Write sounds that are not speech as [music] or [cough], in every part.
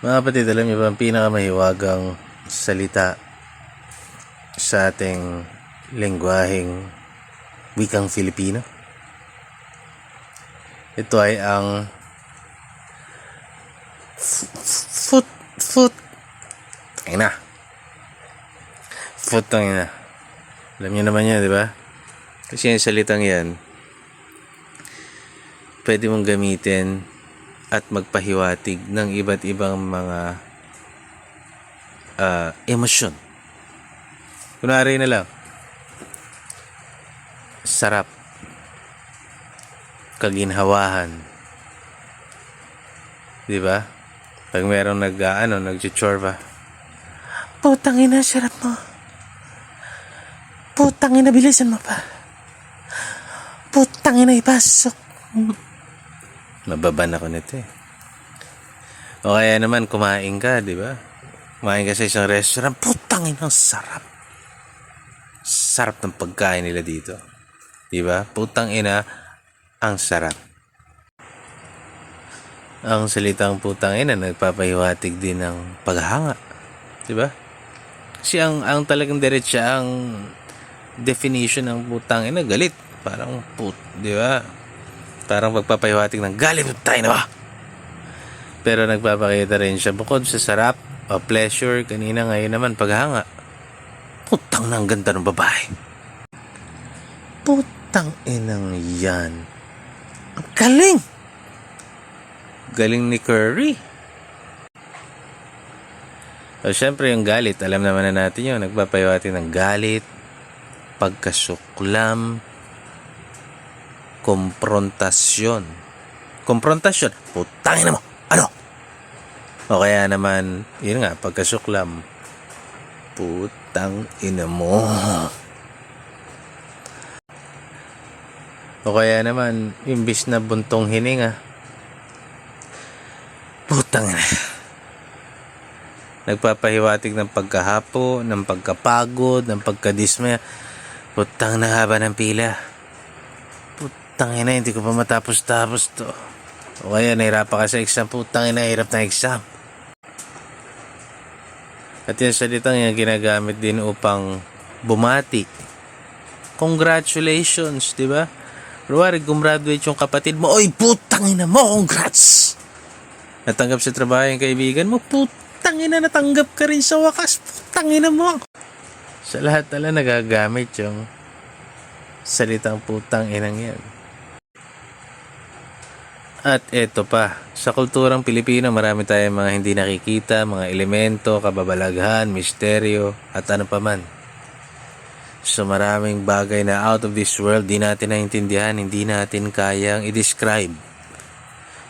Mga kapatid, alam niyo ba ang pinakamahiwagang salita sa ating lengguaheng wikang Filipino? Ito ay ang foot foot na foot ang ina. Alam niyo naman yan di ba? Kasi yung salitang yan pwede mong gamitin at magpahiwatig ng iba't ibang mga ah, emosyon. Kunwari na lang, sarap, kaginhawahan, di ba? Pag merong nag, ah, ano, nag-chorba, putang ina, sarap mo. Putang ina, bilisan mo pa. Putang ina, ipasok. Mababan ako nito eh. O kaya naman, kumain ka, di ba? Kumain ka sa isang restaurant, putang ina, sarap. Sarap ng pagkain nila dito. Di ba? Putang ina, ang sarap. Ang salitang putang ina, nagpapahiwatig din ng paghanga. Di ba? Kasi ang, ang talagang diretsa, ang definition ng putang ina, galit. Parang put, di ba? Parang pagpapahiwatig ng galit tayo na? Pero nagpapakita rin siya bukod sa sarap o pleasure, kanina ngayon naman paghanga. Putang na ang ganda ng babae. Putang inang yan. Ang galing! Galing ni Curry. O syempre yung galit, alam naman na natin yun. Nagpapahiwatig ng galit, pagkasuklam, komprontasyon. Komprontasyon, putangin na mo, ano? O kaya naman, yun nga, pagkasuklam, putang ina mo. O kaya naman, imbis na buntong hininga, putang ina. Nagpapahiwatig ng pagkahapo, ng pagkapagod, ng pagkadismaya. Putang na haba ng pila. Putang ina, hindi ko pa matapos-tapos to. O kaya nahirapan ka sa exam, putang ina, hirap na exam. At yung salitang yan ginagamit din upang bumati. Congratulations, di ba? Ruwari, gumraduate yung kapatid mo, Oy, putang ina mo, congrats! Natanggap sa trabaho yung kaibigan mo, putang ina, natanggap ka rin sa wakas, putang ina mo. Sa lahat na lang nagagamit yung salitang putang inang yan. At eto pa, sa kulturang Pilipino marami tayong mga hindi nakikita, mga elemento, kababalaghan, misteryo, at ano pa man. So maraming bagay na out of this world, di natin naintindihan, hindi natin kayang i-describe.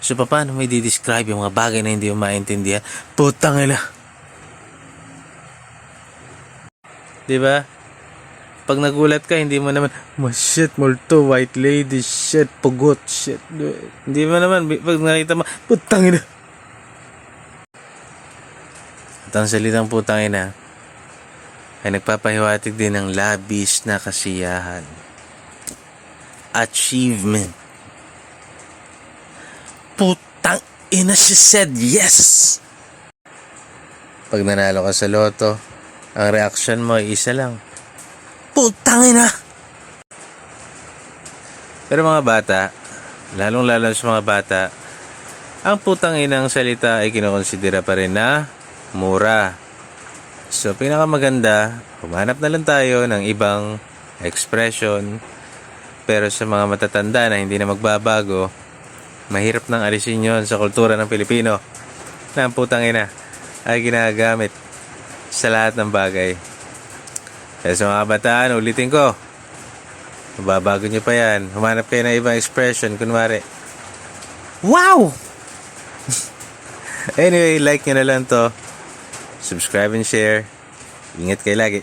So paano mo i-describe yung mga bagay na hindi mo maintindihan? Putang ina! Di ba? Pag nagulat ka, hindi mo naman, "Ma, shit, multo, white lady, shit, pugot, shit. Hindi mo naman, pag nakita mo, putang ina. At ang salitang putang ina, ay nagpapahiwatig din ng labis na kasiyahan. Achievement. Putang ina, she said yes! Pag nanalo ka sa loto, ang reaction mo ay isa lang. Putang ina! Pero mga bata, lalong lalo sa mga bata, ang putang inang salita ay kinokonsidera pa rin na mura. So, pinakamaganda, humanap na lang tayo ng ibang expression. Pero sa mga matatanda na hindi na magbabago, mahirap nang alisin yon sa kultura ng Pilipino na ang putang ina ay ginagamit sa lahat ng bagay. Kaya sa mga bataan, ulitin ko. Mababago nyo pa yan. Humanap kayo ng ibang expression. Kunwari, Wow! [laughs] anyway, like nyo na lang to. Subscribe and share. Ingat kayo lagi.